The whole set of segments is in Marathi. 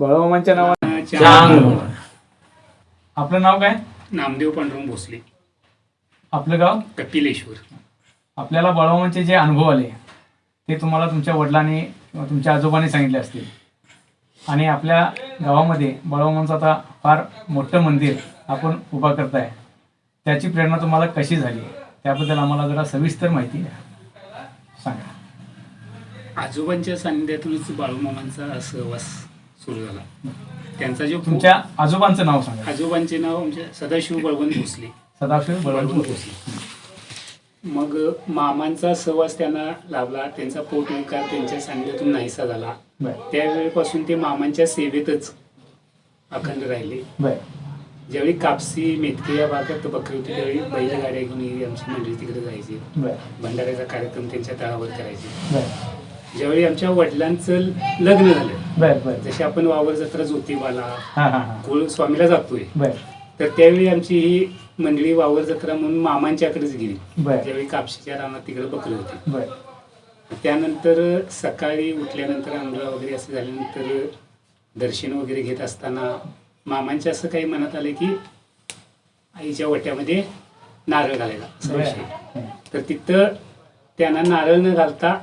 बाळूमामांच्या नावाने. चांग आपलं नाव काय? नामदेव पांडुरंग भोसले. आपलं गाव? कपिलेश्वर. आपल्याला बाळूमामांचे जे अनुभव आले ते तुम्हाला तुमच्या वडिलांनी किंवा तुमच्या आजोबांनी सांगितले असतील. आणि आपल्या गावामध्ये बाळूमामांचं आता फार मोठं मंदिर आपण उभा करताय. त्याची प्रेरणा तुम्हाला कशी झाली? त्याबद्दल आम्हाला जरा सविस्तर माहिती द्या. सांगा. आजोबांच्या सान्निध्यातूनच बाळूमामांचा सहवास सुरू झाला. त्यांचा जो तुमच्या आजोबांचं नाव सांगा. आजोबांचे नाव म्हणजे सदाशिव बळवंत भोसले. सदाशिव बळवंत भोसले. मग मामांचा सहवास त्यांना लाभला त्यांचा पोटविकार त्यांच्या सान्निध्यातून नाहीसा झाला. त्यावेळेपासून ते मामांच्या सेवेतच अखंड राहिले. ज्यावेळी कापसी मेथके या भागात बकरी होती त्यावेळी बैलगाड्या घेऊन आमची मंडळी तिकडे जायची. भंडाऱ्याचा कार्यक्रम त्यांच्या तळावर करायचे. ज्यावेळी आमच्या वडिलांचं लग्न झालं बरं बरं. जसे आपण वावर जत्रा ज्योतिबाला हां हां हां. कुळ स्वामीला जातोय बरं. तर त्यावेळी आमची ही मंडळी वावर जत्रा म्हणून मामांच्याकडेच गेली. बरं. ज्यावेळी कापशीच्या रानात तिकडे बकरी होती. बरं. त्यानंतर सकाळी उठल्यानंतर आंघोळा वगैरे असं झाल्यानंतर दर्शन वगैरे घेत असताना मामांच्या असं काही मनात आलं की आईच्या वट्यामध्ये नारळ घालायला. असा विषय बरं तर तिथं त्यांना नारळ न घालता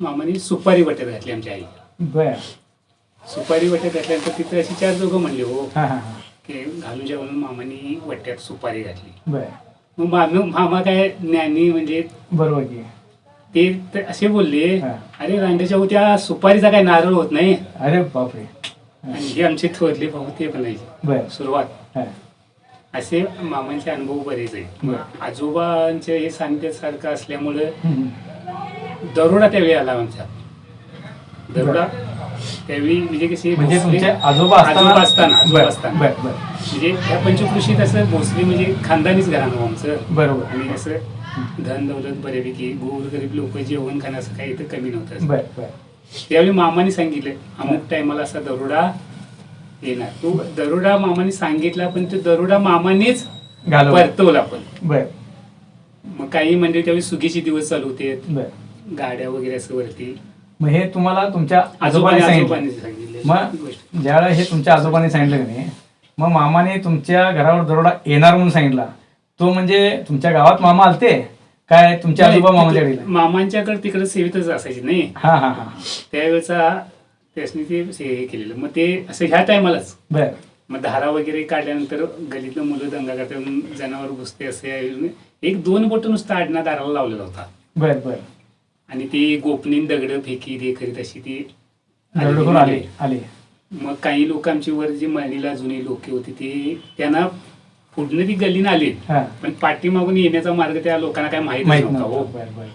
मामाने सुपारी वट्यात घातली आमच्या आई बरं. सुपारी वट्यात घातल्यानंतर तिथं अशी चार दोघं म्हणले हो हां हां हां. की घालून ज्या म्हणून मामाने वट्यात सुपारी घातली. बरं. मग मामा मामा काय ज्ञानी म्हणजे बरोबर की. ते असे बोलले हा. अरे रांडेच्या त्या सुपारीचा काय नारळ होत नाही. अरे बापरे. आणि हे आमचे थोरले भाऊ ते बर. सुरुवात. हा. असे मामांचे अनुभव बरेच आहे बरं. आजोबांचे हे सारखं असल्यामुळं हम्म. दरोडा त्यावेळी आला आमच्या. दरोडा त्यावेळी म्हणजे कसे म्हणजे तुमचे आजोबा असताना आजोबा असताना आजोबा बर असताना. बर बर. म्हणजे या पंचकृषीत असं भोसले म्हणजे खानदानीच घराणं आमचं. बरोबर. आणि असं धन दौलत बऱ्यापैकी गोर गरीब लोक जेवण खाणं असं काही इथं कमी नव्हतं बर बर. त्यावेळी मामाने सांगितलं अमुक टायमाला असा दरोडा येणार. तो दरोडा मामाने सांगितला पण तो दरोडा मामानेच घालव परतवला पण. बर. मग काही म्हणजे त्यावेळी सुगीचे दिवस चालू होते. बर. गाड्या वगैरे असं वरती. मग हे तुम्हाला तुमच्या आजोबाने सांगितलं. सांगितलं मग. ज्यावेळेला हे तुमच्या आजोबाने सांगितलं की नाही मग मामाने तुमच्या घरावर दरोडा येणार म्हणून सांगितला. तो म्हणजे तुमच्या गावात मामा आलते? काय तुमचे आजोबा मामाच्या घरी मामांच्याकडे तिकडे सेवेतच असायची नाही? हा हा हा. त्यावेळेचा त्यासनी ते हे केलेलं. मग ते असं ह्या टायमालाच. बर. मग धारा वगैरे काढल्यानंतर गलीतलं मुलं दंगा करतात जनावर घुसते असे एक दोन बोट नुसतं आडना दाराला लावलेला होता. बर बर. आणि ती गोपनीन दगड फेकी दे करीत अशी ती आले आले. मग काही लोक आमची वर जी मळणीला जुनी लोक होती ती त्यांना पुढनं ती गलीनं आली हा. पण पाठीमागून येण्याचा मार्ग त्या लोकांना काय माहीत माहीत नव्हता नव्हतं. हो. बर बर बर.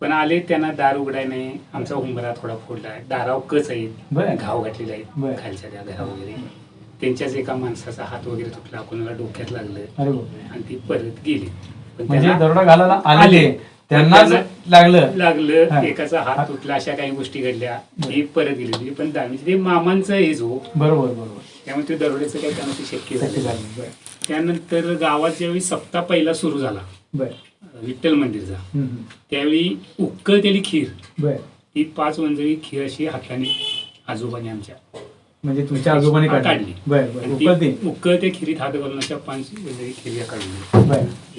पण आले त्यांना दार उघडाय नाही आमचा हुंबरा थोडा फोडला. आहे दाराव कच आहेत. घाव घातलेले आहेत बर. खालच्या त्या घरा वगैरे. त्यांच्याच एका माणसाचा हात वगैरे तुटला कोणाला डोक्यात लागलं. अरे बापरे. आणि ती परत गेली. पण म्हणजे त्यांना दरोडा घालायला आले. आले. त्यांनाच त्यांना- लागलं. लागलं एकाचा हात तुटला अशा काही गोष्टी घडल्या. ही परत गेली म्हणजे पण दा- म्हणजे ते मामांचं हे जो बरोबर बरोबर. त्यामुळे ते दरोड्याचं काही त्यांना ते शक्य शक्य झालं झालं बर. त्यानंतर गावात ज्यावेळी सप्ताह पहिला सुरू झाला बर. विठ्ठल मंदिरचा हम्म, हम्म. त्यावेळी खीर. बर. ही पाच वंजळी खीर अशी हाताने आजोबाने आमच्या म्हणजे तुमच्या आजोबाने हा, काढली. बर ती खिरीत हात अशा पाच वंजळी खीर काढली बर.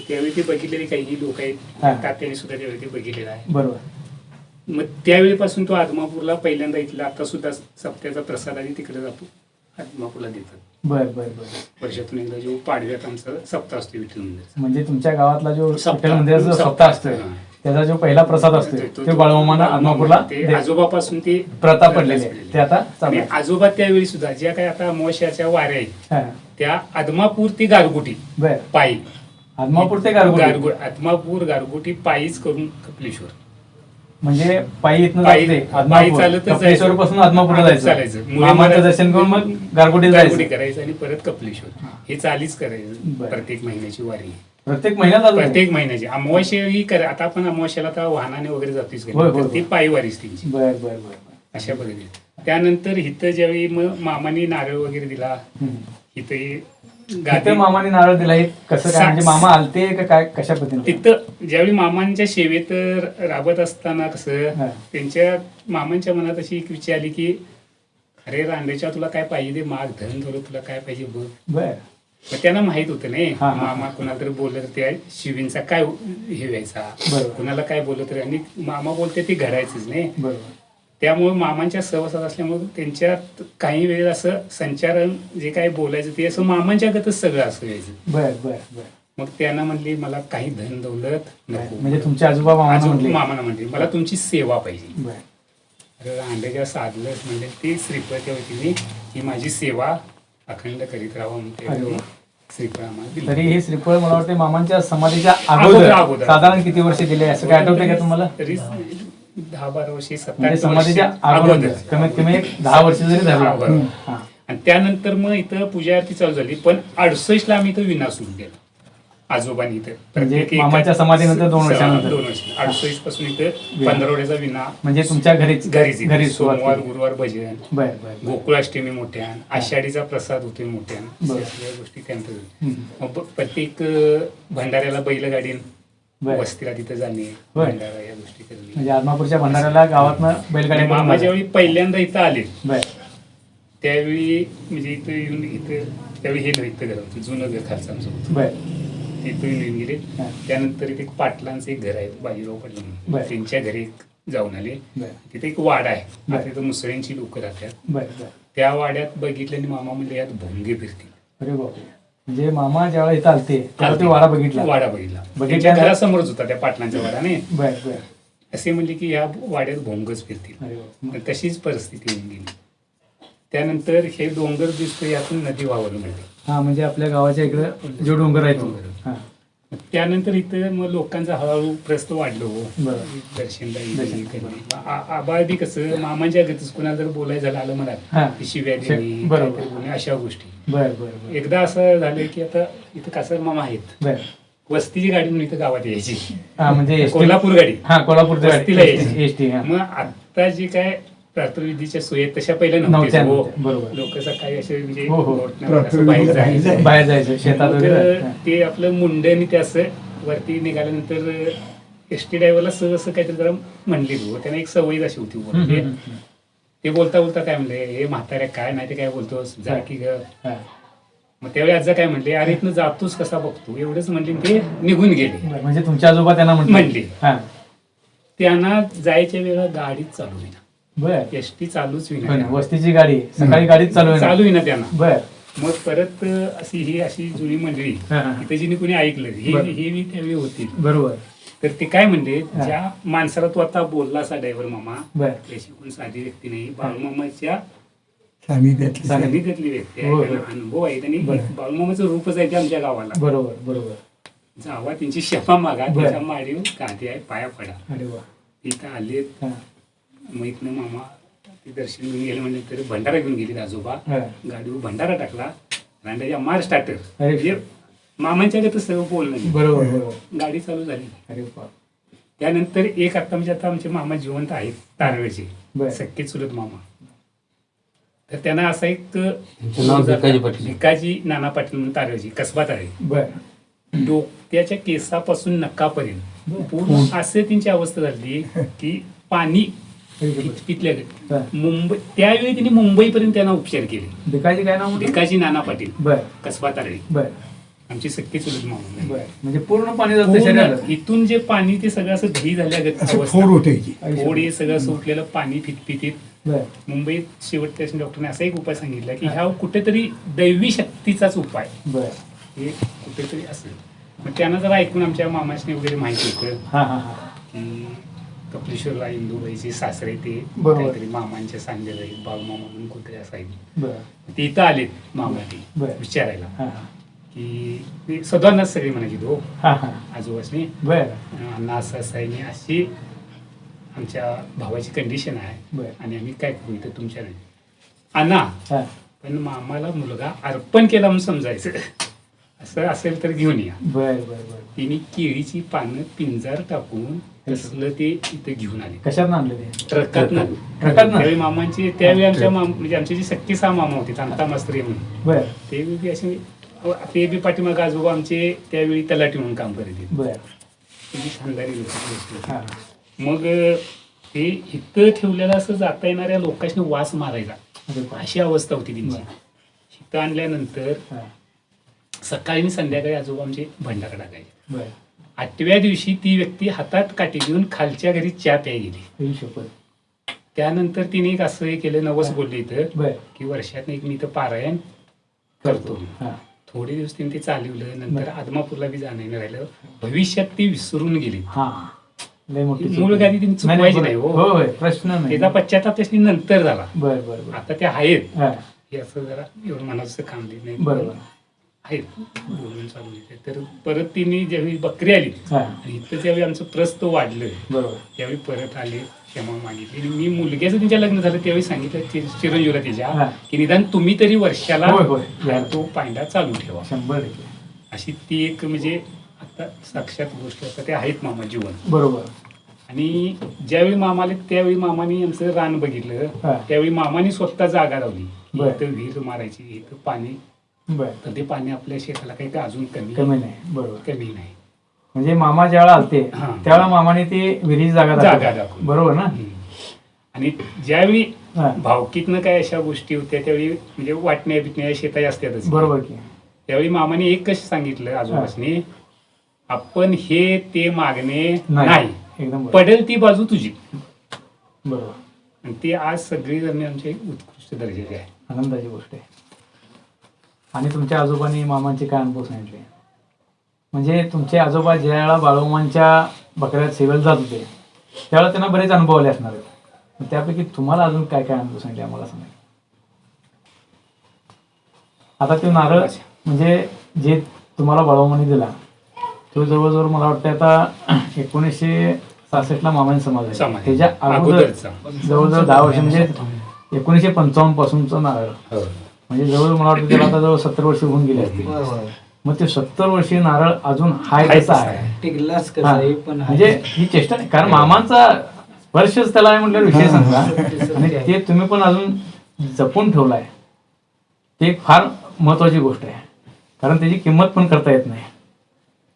त्यावेळी ते बघितलेले काही लोक आहेत. हा. तात्याने सुद्धा त्यावेळी ते बघितलेलं आहे. बरोबर. मग त्यावेळीपासून तो आदमापूरला पहिल्यांदा इथला आता सुद्धा सप्त्याचा प्रसाद आणि तिकडे जातो. आदमापूरला देतात. बर बर बर. वर्षातून एकदा जो पाडव्यात आमचा सप्ताह असतो विठ्ठल मंदिरचा. म्हणजे तुमच्या गावातला जो सप्ताह. मंदिराचा सप्ताह. हा. त्याचा जो पहिला प्रसाद असतोय तो बाळमामाना आदमापूरला आजोबापासून ते प्रथा पडलेली. आहे ते आता. आजोबा त्यावेळी सुद्धा ज्या काही आता अमावस्याच्या वाऱ्या आहेत. त्या आदमापूर ते गारगोटी पायी. आदमापूर ते गारगोटी. गारगो आदमापूर गारगोटी पायीच करून कपिलेश्वर. म्हणजे पायी इथनं आदमापूर. कपिलेश्वर पासून आदमापूरला चालायचं. जायचं दर्शन करून मग गारगोटी जायचं. करायचं आणि परत कपलेश्वर. हे. चालीच करायचं. प्रत्येक महिन्याची वारी प्रत्येक महिन्यात जातो प्रत्येक महिन्याची. अमावस्या ही करा आता आपण अमावस्याला आता वाहनाने वगैरे जातोच होय, होय, तर ती होय. पायी वारीच त्यांची. बर बर बर. अशा पद्धतीने. त्यानंतर इथं ज्यावेळी मग मामाने नारळ वगैरे दिला हम्म. गादी मामाने नारळ दिला. हे कसं काय? म्हणजे मामा आलते का काय? कशा पद्धतीने? तिथं ज्यावेळी मामांच्या सेवेत राबत असताना कसं. त्यांच्या मामांच्या मनात अशी एक विचार आली की अरे रांडेच्या तुला काय पाहिजे ते माग धन धरू तुला काय पाहिजे बघ. बर. मग त्यांना माहीत होतं नाही. हा, हा. मामा कुणाला तरी बोललं तर त्या शिवींचा काय हे व्हायचा? बरोबर. कुणाला काय बोललं तरी? आणि मामा बोलते ते घडायचंच नाही. बरोबर. त्यामुळे मामांच्या सहवासात असल्यामुळे त्यांच्यात काही वेळेस असं संचारण जे काय बोलायचं ते असं मामांच्या गतच सगळं असं व्हायचं. बर बर बर. मग त्यांना म्हणली मला काही धन दौलत नको. म्हणजे तुमचे आजोबा मामा अजून म्हणले. मामाला म्हणली मला तुमची सेवा पाहिजे. बर. अरे साधलंच म्हणजे ती श्रीफळच्या वतीने ही माझी सेवा अखंड करीत. श्रीफळ आम्हाला दिली. तरी हे श्रीफळ मला वाटते मामांच्या समाधीच्या अगोदर-. साधारण किती वर्ष दिले असं काय आठवतंय का तुम्हाला तरी दहा बारा वर्षी म्हणजे समाधीच्या अगोदर कमीत कमी एक दहा वर्ष जरी. हा. आणि त्यानंतर मग इथं पूजा आरती चालू झाली पण अडुसष्ट ला आम्ही इथं विना सुरू केला आजोबांनी इथं म्हणजे प्रत्येक मामाच्या समाधीनंतर दोन वर्षानंतर. दोन वर्ष अडुसष्टपासून इथं. पंधरवड्याचा विना म्हणजे तुमच्या घरीच घरीच इथं. घरी सोमवार. गुरुवार भजन. गोकुळाष्टमी मोठ्यान आषाढीचा प्रसाद होतोय मोठ्यान. या गोष्टी ब- प्रत्येक भंडाऱ्याला बैलगाडीन बर. वस्तीला तिथं जाणे. भंडारा या गोष्टी करणे म्हणजे आदमापूरच्या भंडाऱ्याला गावातनं बैलगाड्या करून मामा. ज्यावेळी पहिल्यांदा इथं आले त्यावेळी म्हणजे इथं येऊन इथं त्यावेळी हे नव्हतं घर होतं जुनं घर खालचं आमचं होतं तिथून येऊन गेले. त्यानंतर इथे एक पाटलांचं एक घर आहे बाजीराव पाटील. त्यांच्या घरी एक जाऊन आले. तिथे एक वाडा आहे. तिथं मुसळ्यांची लोक राहतात. त्या वाड्यात बघितलं आणि मामा म्हणजे यात भोंगे फिरतील. अरे म्हणजे मामा ज्यावेळेला इथं आलते त्यावेळेला ते वाडा बघितला. वाडा बघितला. त्यांच्या घरासमोरच होता त्या पाटलांच्या वाडाने. असे म्हणले की या वाड्यात भोंगच फिरतील. तशीच परिस्थिती होऊन गेली. त्यानंतर हे डोंगर दिसतो यातून नदी मिळते हा म्हणजे आपल्या गावाच्या इकडे जो डोंगर आहे तो. हा त्यानंतर इथं मग लोकांचा हळूहळू प्रस्त वाढलो बरं. दर्शनला दर्शन. येईल, करणे. आ- आबाळ बी कसं मामांच्या गतीच कुणाला जर बोलायचं झालं आलं हा. की शिव्या शे- देणे बरोबर. काहीतरी बोलणे, अशा गोष्टी बर बर बर एकदा असं झालं की आता इथं कासर मामा आहेत बर वस्तीची गाडी म्हणून इथं गावात यायची हा म्हणजे एसटी कोल्हापूर गाडी हा कोल्हापूर वस्तीला यायची. एसटी हा मग आता जे काय प्रातर्विधीच्या सोयी तशा पहिल्या नव्हत्या. बरोबर. लोक सकाळी असे म्हणजे हो, हो. बाहेर जायचं बाहेर जायचं शेतात वगैरे हा. ते आपलं मुंड आणि ते असं वरती निघाल्यानंतर एस टी ड्रायव्हरला सहज असं काहीतरी जरा म्हणली तू त्याने एक सवयीच अशी होती. ते बोलता बोलता काय म्हणले हे म्हाताऱ्या काय नाही ते काय बोलतोस जा की ग हा. मग त्यावेळी आजा काय म्हणले अरे इथनं जातोस कसा बघतो एवढंच म्हणले ते निघून गेले म्हणजे तुमचे आजोबा त्यांना म्हटले म्हणले. हा त्यांना जायच्या वेळेला गाडीच चालू होईना बर एस टी चालूच पण होईना वस्तीची गाडी सकाळी गाडीच चालू आहे ना? चालू होईना त्यांना. बर. मग परत अशी ही अशी जुनी मंडळी हा, हा. इथे जिने कोणी ऐकलं हे. हे मी त्यावेळी होती. बरोबर. तर ते काय म्हणले हा. ज्या माणसाला तू आता बोललासा ड्रायव्हर मामा बर. त्याची कोण साधी व्यक्ती नाही. बाळूमामाच्या सानिध्यातली व्यक्ती आहे. हो, हो. अनुभव आहे त्यांनी. बरं. बाळूमामाचं रूपच आहे ते आमच्या गावाला. बरोबर बरोबर. जावा त्यांची शपा मागा. त्याच्या माडीव कांदे आहे पाया पडा. अरे वा. इथं आलेत. हा, मग इथनं मामा ते दर्शन घेऊन गेले म्हणजे तरी भंडारा घेऊन गेले आजोबा. गाडीवर भंडारा टाकला. रांड्याच्या मार स्टार्टर अरे. म्हणजे मामांच्या गत सगळं बोलणं नाही. बरोबर गाडी चालू झाली. अरे बाप. त्यानंतर एक आता म्हणजे आता आमचे मामा जिवंत आहेत तारवेचे बर. सख्खे चुलत मामा. तर त्यांना असा एक नाव भिकाजी नाना पाटील म्हणून तारवेची कसबा तारे बर. डोक्याच्या केसापासून नक्कापर्यंत. पूर्ण असे त्यांची अवस्था झाली की पाणी हा. मुंबई त्यावेळी त्यांनी मुंबईपर्यंत त्यांना उपचार केले. भिकाजी काय नाव? भिकाजी नाना पाटील. बर. कसबा तारळे बर. आमची सख्खी चुलत बर. म्हणजे पूर्ण पाणी जातं पूर्ण शरीराला? इथून जे पाणी ते सगळं असं दही झाल्या असं फोड होते की. फोड हे सगळं सुटलेलं पाणी फितफितीत. बर. मुंबईत शेवटच्या डॉक्टरने असा एक उपाय सांगितला की ह्या कुठेतरी दैवी शक्तीचाच उपाय. बर. हे कुठेतरी असेल. मग त्यांना जरा ऐकून आमच्या मामाशने वगैरे माहिती होतं. हा हा हा. की कपिलेश्वरला इंदूबाईचे सासरे ते बरोबर. काहीतरी मामांच्या सांगलेलं आहेत बाळूमामा म्हणून कुठे असायचे बर. ते इथं आलेत मामा ते बरं. विचारायला. हा. की ते सदांनाच सगळे म्हणायचे हो. हा हा. आजोबासनी बर. अण्णा असं असं आहे आणि अशी आमच्या भावाची कंडिशन आहे. बर. आणि आम्ही काय करू इथं तुमच्या आणा हा. पण मामाला मुलगा अर्पण केला म्हणून समजायचं. असं असेल तर घेऊन या. बर बर बर. तिने केळीची पानं पिंजार टाकून तसलं ते इथे घेऊन आले. कशात आणलं ते? ट्रकातनं. ट्रकातनं? त्यावेळी मामांची त्यावेळी आमच्या माम म्हणजे आमचे जे सक्की सहा मामा होते तांता मास्त्री म्हणून. बर. ते बी असे ते बी पाठीमाग आजोबा आमचे त्यावेळी तलाठी म्हणून काम करत होते. बर. खानदारी लोक होते. हा. मग ते इथं ठेवलेलं असं जाता येणाऱ्या लोकांनी वास मारायचा. अरे वा. अशी अवस्था होती त्यांची. इथं आणल्यानंतर हा. सकाळी आणि संध्याकाळी आजोबा आमचे भंडारा टाकायचे. बर. आठव्या दिवशी ती व्यक्ती हातात काठी घेऊन खालच्या घरी चहा प्याय गेली. त्यानंतर तिने एक असं हे केलं नवस बोलले इथं की वर्षात एक मी इथं पारायण करतो. हा. थोडे दिवस तिने ते चालवलं नंतर आदमापूरला बी जाणं राहिलं. भविष्यात ती विसरून गेली. मूळ. गादी त्यांनी चुकवायची नाही, हो. हो प्रश्न नाही. त्याचा पश्चाताप त्याची नंतर झाला. बर बर बर. आता ते आहेत. हा. हे असं जरा एवढं मनाचं काम देत नाही. बरोबर. आहेत बोलून चालू आहे. तर परत तिने ज्यावेळी बकरी आली आणि इथं ज्यावेळी आमचं प्रस्त वाढलं बरोबर त्यावेळी परत आले क्षमा मागितली आणि मी मुलग्याचं त्यांच्या लग्न झालं त्यावेळी सांगितलं चि- चिरंजीवला हा. त्याच्या की निदान तुम्ही तरी वर्षाला होय, होय. हा, तो पांडा चालू ठेवा शंभर टक्के अशी ती एक म्हणजे आता साक्षात गोष्ट आता ते आहेत मामा जीवन बरोबर आणि ज्यावेळी मामाले त्यावेळी मामाने आमचं रान बघितलं हा. त्यावेळी मामाने स्वतः जागा लावली. इथं विहीर मारायची इथं पाणी बर तर ते पाणी आपल्या शेताला काही अजून कमी कमी नाही बरोबर कमी नाही म्हणजे मामा ज्यावेळेला आलते हा. त्यावेळेला मामाने ती विहिरीची जागा जागा दाखवली. दाखवली. बरोबर ना हम्म. आणि ज्यावेळी हा. भावकीतनं काय अशा गोष्टी होत्या त्यावेळी म्हणजे वाटण्या बिटण्या शेता असतातच बरोबर की त्यावेळी मामाने एकच सांगितलं आजोबासनी आपण हे ते मागणे नाही. नाही एकदम बरोबर. पडेल ती बाजू तुझी बरोबर आणि ती आज सगळी जण आमचे उत्कृष्ट दर्जाचे आहे आनंदाची गोष्ट आहे आणि तुमच्या आजोबांनी मामांचे काय अनुभव सांगितले म्हणजे तुमचे आजोबा ज्या वेळेला बाळूमांच्या बकऱ्यात सेवेला जात होते त्यावेळेला त्यांना बरेच अनुभव आले असणार आहेत त्यापैकी तुम्हाला अजून काय काय अनुभव सांगितले आम्हाला सांगा आता तो नारळ म्हणजे जे तुम्हाला बाळूमाने दिला तो जवळजवळ मला वाटतं आता एकोणीसशे सहासष्टला मामांनी समाज. त्याच्या अगोदर. जवळजवळ दहा वर्ष म्हणजे एकोणीसशे पंचावन्न पासूनचा नारळ हो. म्हणजे जवळ मला वाटतं त्याला आता जवळ सत्तर वर्ष होऊन गेले असतील. मग ते सत्तर वर्षीय नारळ अजून हाय कसा आहे? हा. म्हणजे ही चेष्टा नाही. कारण मामांचा स्पर्शच त्याला आहे म्हटल्यावर विषय सांगा आणि ते तुम्ही पण अजून जपून ठेवलाय. ते एक फार महत्वाची गोष्ट आहे. कारण त्याची किंमत पण करता येत नाही.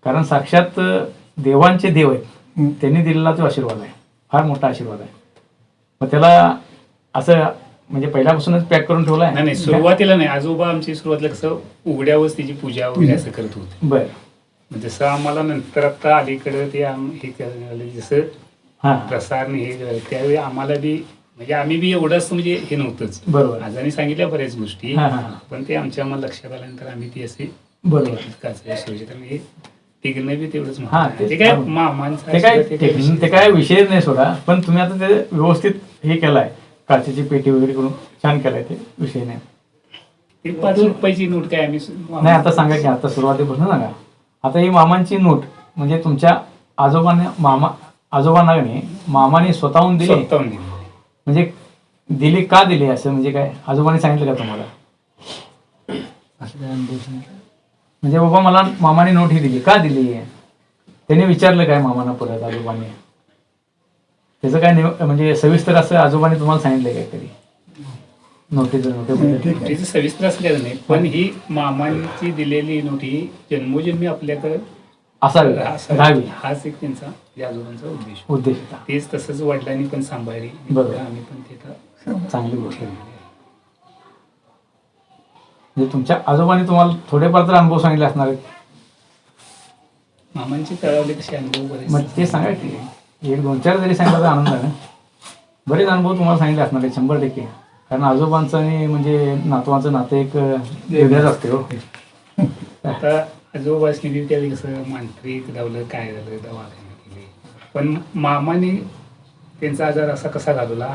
कारण साक्षात देवांचे देव आहेत. त्यांनी दिलेला तो आशीर्वाद आहे. फार मोठा आशीर्वाद आहे. मग त्याला असं म्हणजे पहिल्यापासूनच पॅक करून ठेवलाय? नाही नाही सुरुवातीला नाही. आजोबा आमची सुरुवातीला कसं उघड्यावरच त्याची पूजा वगैरे असं करत होते. बर. जसं आम्हाला नंतर आता अलीकडं ते हे जसं प्रसार हे त्यावेळी आम्हाला बी म्हणजे आम्ही बी एवढं असं म्हणजे हे नव्हतंच. बरोबर. आजाने सांगितल्या बऱ्याच गोष्टी. पण ते आमच्या आम्हाला लक्षात आल्यानंतर आम्ही ती असे बरोबर. तेच ते काय विषय नाही सोडा. पण तुम्ही आता ते व्यवस्थित हे केलाय. काचेची पेटी वगैरे करून छान केलाय ते विषय नाही. ते पाच रुपयाची नोट काय आम्ही नाही आता सांगा की आता सुरुवातीपासून सांगा आता ही मामांची नोट म्हणजे तुमच्या आजोबांना मामा आजोबांना मामाने स्वतःहून दिली. स्वतःहून दिली. म्हणजे दिली का दिली असं म्हणजे काय? आजोबांनी सांगितलं का तुम्हाला? म्हणजे बाबा मला मामाने नोट ही दिली. का दिली? त्याने विचारलं काय मामाना परत आजोबांनी? त्याचं काय म्हणजे सविस्तर असं आजोबांनी तुम्हाला सांगितलं काय तरी? नोटीचं सविस्तर असलेलं नाही पण ही मामांची दिलेली नोट ही जन्मोजन्मी आपल्याकडे असावी. राहावी. हाच एक त्यांचा या आजोबांचा उद्देश. उद्देश. होता तेच तसंच वडिलांनी पण सांभाळली. बरोबर. आम्ही पण तिथं चांगली गोष्ट आहे. म्हणजे तुमच्या आजोबांनी तुम्हाला थोडेफार तर अनुभव सांगितले असणार आहेत. मामांची कळवले कसे अनुभव बरेच. मग ते सांगा की एक दोन चार जरी सांगितलं तर आनंद आहे. ना बरेच अनुभव तुम्हाला सांगितले असणार आहेत शंभर टक्के. कारण आजोबांचं आणि म्हणजे नातवांचं नातं एक वेगळंच असते हो. आता आजोबा किती त्यावेळी कसं मांत्रिक धावलं काय झालं दवाखाने केले पण मामाने त्यांचा आजार असा कसा घालवला?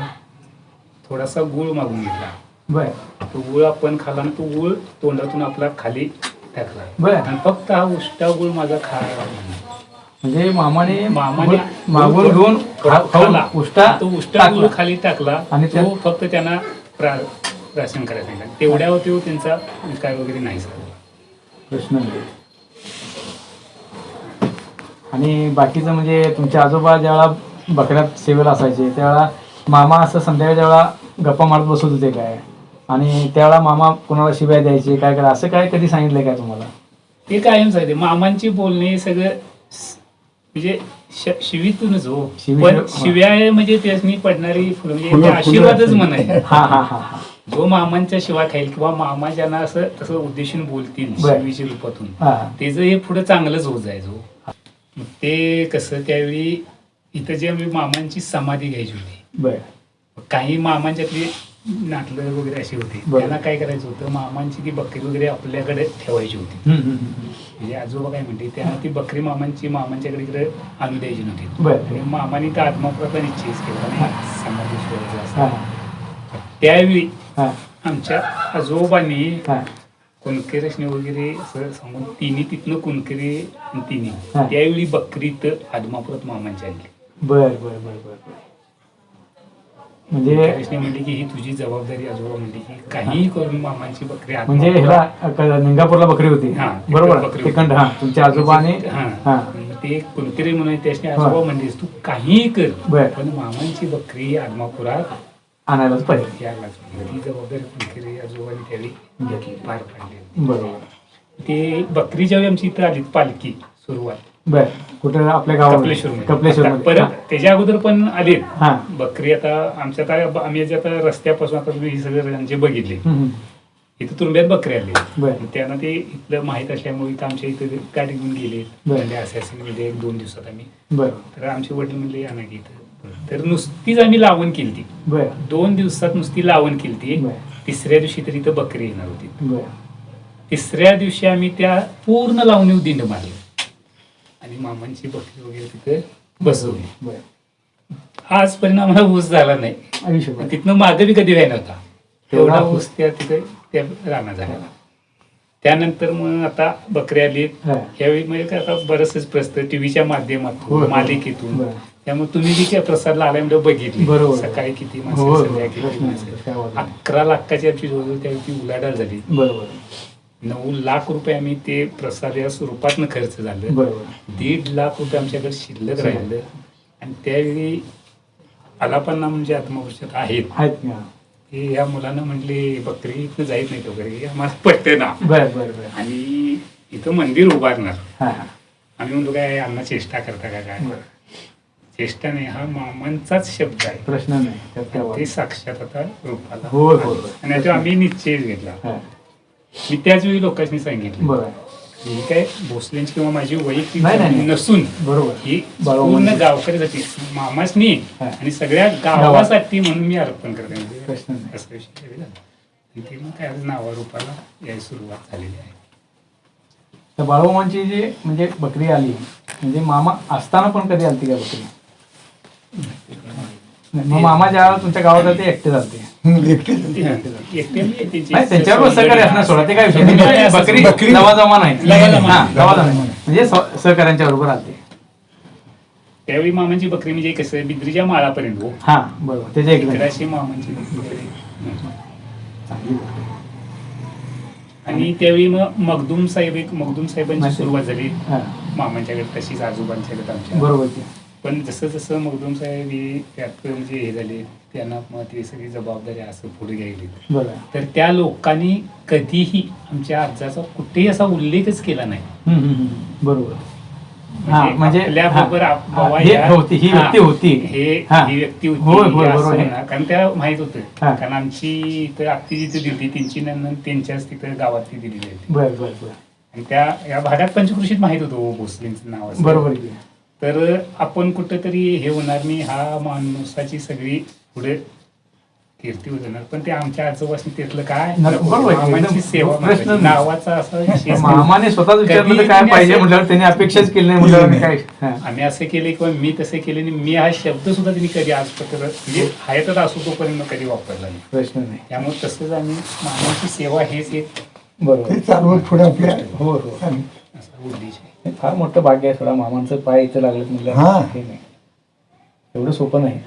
थोडासा गुळ मागून घेतला. बर. तो गुळ आपण खाला आणि तो गुळ तोंडातून आपला खाली टाकला. बर. आणि फक्त हा उष्टा गुळ माझा खा म्हणजे मामाने मामाने मागून घेऊन. उष्टा तो उष्टा. खाली टाकला. आणि तो फक्त त्यांना राशन करायला सांगितलं. तेवढ्यावर तो त्यांचा विकार वगैरे नाही झाला. प्रश्न आणि बाकीचं म्हणजे तुमचे आजोबा ज्यावेळेला बकऱ्यात सेवेला असायचे त्यावेळेला मामा असं संध्याकाळच्या वेळा गप्पा मारत बसत होते काय? आणि त्यावेळेला मामा कोणाला शिव्या द्यायचे काय करा असं काय कधी सांगितलंय काय तुम्हाला? ते कायम सांगते मामांची बोलणे सगळं म्हणजे श- शिवीतूनच हो. शिवी- पण हा. शिव्या म्हणजे त्यासनी पडणारी फुलं म्हणजे फुलं- ते आशीर्वादच फुलं हा हा हा हा. जो मामांच्या शिवा खाईल किंवा मामा ज्यांना असं तसं उद्देशून बोलतील बर. शिवीच्या रूपातून हा. त्याचं हे पुढे चांगलंच होत जायचो मग ते कसं त्यावेळी इथं जे आम्ही मामांची समाधी घ्यायची होती. बर. काही मामांच्यातली नाटलं वगैरे अशी होती. बरं. त्यांना काय करायचं होतं मामांची ती बकरी वगैरे आपल्याकडे ठेवायची होती. म्हणजे आजोबा काय म्हणते त्यांना ती बकरी मामांची मामांच्याकडे इकडे आणून द्यायची नव्हती. बरं. आणि मामाने त्या आत्मापुराचा निश्चयच केला. हा. असा. त्यावेळी हा. आमच्या आजोबांनी कुणकेरसने वगैरे असं सांगून तिन्ही तिथनं कुणकेरी आणि तिन्ही. हा. त्यावेळी बकरीत आदमापुरात मामांची आणली. बर बर बर बर. म्हणजे कुणकेरसने म्हणली की ही तुझी जबाबदारी आजोबा म्हणली की काहीही करून मामांची बकरी म्हणजे ह्याला निंगापूरला बकरी होती. हा, बरोबर? बकरी तिकंड हा तुमच्या आजोबाने हा. हा. मग ते कुणकेरी म्हणून त्याने आजोबा म्हणलीस तू काहीही कर बर. पण मामांची बकरी आदमापुरात आणायलाच पाहिजे. यायला लागली ती जबाबदारी कुणकेरी आजोबांनी त्यावेळी घेतली पार पाडली. बरोबर. ते बकरी ज्यावेळी आमची इथं आली पालखी सुरुवात बर. कुठे? आपल्या गावामध्ये. कपलेश्वर कपलेश्वर आता परत त्याच्या अगोदर पण आले हा. बकरी आता आमच्या आता आम्ही जे आता रस्त्यापासून आता तुम्ही हे सगळे रंजे बघितले. हम्म. इथं तुरुंब्यात बकरी आली. बरं. त्यांना ते इथलं माहीत असल्यामुळे इथं आमच्या इथं गाडी घेऊन गेले बरं. म्हणजे असे म्हणजे एक दोन दिवसात आम्ही. बरं. तर आमचे वडील म्हणले या ना की इथं. तर नुसतीच आम्ही लावण केली ती बर. दोन दिवसात नुसती लावण केली ती बरं. तिसऱ्या दिवशी तर इथं बकरी येणार होती. बर. तिसऱ्या दिवशी आम्ही त्या पूर्ण लावणी दिंड मारली. आणि मामांची बकरी वगैरे तिथे बसवली. बर. आज परिणाम आम्हाला ऊस झाला नाही. आयुष्यभर तिथनं मागं बी कधी व्हायला नव्हता तेवढा ऊस. त्या तिथे त्या राणा झालेला त्यानंतर मग आता बकरी आली. हा. यावेळी म्हणजे काय आता बरंचसं प्रस्त टीव्हीच्या माध्यमातून. मालिकेतून. त्यामुळे तुम्ही जी काय प्रसारला आलाय म्हणजे बघितली. बरोबर. सकाळी किती माणसं. संध्याकाळी किती माणसं. अकरा लाखाची आमची जवळजवळ त्यावेळी ती उलाढाल झाली. बरोबर. नऊ लाख रुपये आम्ही ते प्रसार या स्वरूपातनं खर्च झालं. बरोबर. दीड लाख रुपये आमच्याकडे शिल्लक राहिलं. आणि त्यावेळी आलापन्ना म्हणजे आत्मवर्षात आहेत. आहेत का हे या मुलानं म्हटले बकरी इथं जाईत नाही वगैरे हे आम्हाला पटते ना. बर बर बर. आणि इथं मंदिर उभारणार. हा. हा आम्ही म्हणतो काय अण्णा चेष्टा करता का काय. चेष्टा नाही हा मामांचाच शब्द आहे. प्रश्न नाही. ते साक्षात आता रूपाला. होय, होय, होय. आणि आम्ही निश्चय घेतला. मी त्याच वेळी लोकांनी सांगितलं बरं ही काय भोसलेंची किंवा माझी वैयक्तिक नाही, नाही, नाही. नसून बरोबर ही बरोबर. पूर्ण गावकऱ्यासाठी मामासनी हा. आणि सगळ्या गावासाठी म्हणून मी अर्पण करते प्रश्न नाही. असा विषय आहे झाला. आणि ते मग काय नावारूपाला यायला सुरुवात झालेली आहे तर बाळूमामांची जी म्हणजे बकरी आली म्हणजे मामा असताना पण कधी आलती का बकरी नाही, मग मामा ज्या तुमच्या गावात आले ते एकटे चालते त्यांच्यावर सहकार्य असणार सोडा. ते काय विषय बकरी नाही. म्हणजे सह- सहकार्यांच्या बरोबर आलते. त्यावेळी मामांची बकरी म्हणजे कसं बिद्रीच्या माळापर्यंत हो. हा बरोबर. त्याच्या एक इकडाशी मामांची बकरी. आणि त्यावेळी मग मखदूम साहेब एक मखदूम साहेबांची. सुरुवात झाली. हा, मामांच्याकडे तशीच आजोबांच्याकडे आमच्या. बरोबर. पण जसं जसं मखदूम साहेब हे त्यात म्हणजे हे झाले त्यांना मग ती सगळी जबाबदारी असं पुढे घ्यायली बरोबर तर त्या लोकांनी कधीही आमच्या आजाचा कुठेही असा उल्लेखच केला नाही. बरोबर हा म्हणजे म्हणजे होती ही व्यक्ती होती हे हा. व्यक्ती होती. कारण त्या माहीत होतं. कारण आमची इथं आत्ती जिथे दिली त्यांची नंदन त्यांच्याच तिथं दिलेली होती बर बर बर आणि त्या या भागात पंचकृषीत माहीत होतं हो भोसलेंचं नाव. बरोबर. तर आपण कुठंतरी हे होणार नाही हा माणसाची सगळी पुढे कीर्ती होणार पण ते आमच्या आजोबाशी त्यातलं काय? आहे. मामांची सेवा प्रश्न. नावाचा असा मामाने स्वतःच विचारलं तर कधी काय पाहिजे म्हटल्यावर त्यांनी अपेक्षाच केली नाही म्हटल्यावर मी काय हा. आम्ही असं केले किंवा मी तसे केले नाही. मी हा शब्द सुद्धा त्यांनी कधी आजपर्यंत म्हणजे हयातच असो तोपर्यंत कधी वापरला नाही. प्रश्न नाही. त्यामुळे तसंच आम्ही मानवाची सेवा हेच एक बरोबर. पुढे आपल्या हो हो. असा उद्देश आहे. हे फार मोठं भाग्य आहे थोडा मामांचं पाय इथं लागलं हा. हे नाही. एवढं सोपं नाही.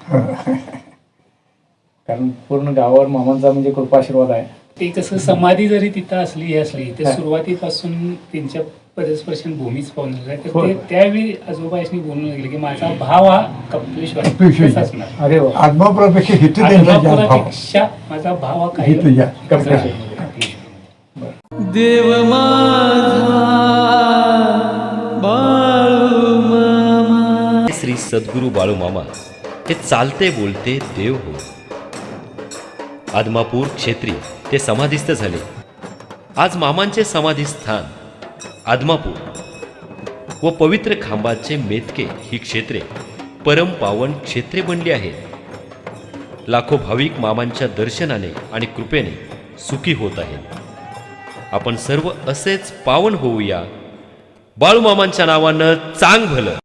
कारण पूर्ण गावावर मामांचा म्हणजे कृपाशीर्वाद आहे. ते कसं समाधी जरी तिथं असली हे असली तर सुरुवातीपासून त्यांच्या परस्पर्शन भूमीच पाहून झालं. तर होय. ते त्यावेळी आजोबाईसनी बोलून गेले की माझा भाव हा कपिलेश्वर कपिलेश्वर. कसा असणार. अरे वा. आत्मापुरापेक्षा हिथं त्यांचा जास्त भाव. आत्मापुरापेक्षा माझा भाव हा काही कपिलेश्वर. देव श्री सद्गुरू बाळूमामा हे चालते बोलते देव हो. आदमापूर क्षेत्री ते समाधीस्थ झाले. आज मामांचे समाधी स्थान आदमापूर. व पवित्र खांबाचे मेतके ही क्षेत्रे परम पावन क्षेत्रे बनली आहेत. लाखो भाविक मामांच्या दर्शनाने आणि कृपेने सुखी होत आहेत. आपण सर्व असेच पावन होऊया. बाळूमामांच्या नावानं चांग भलं.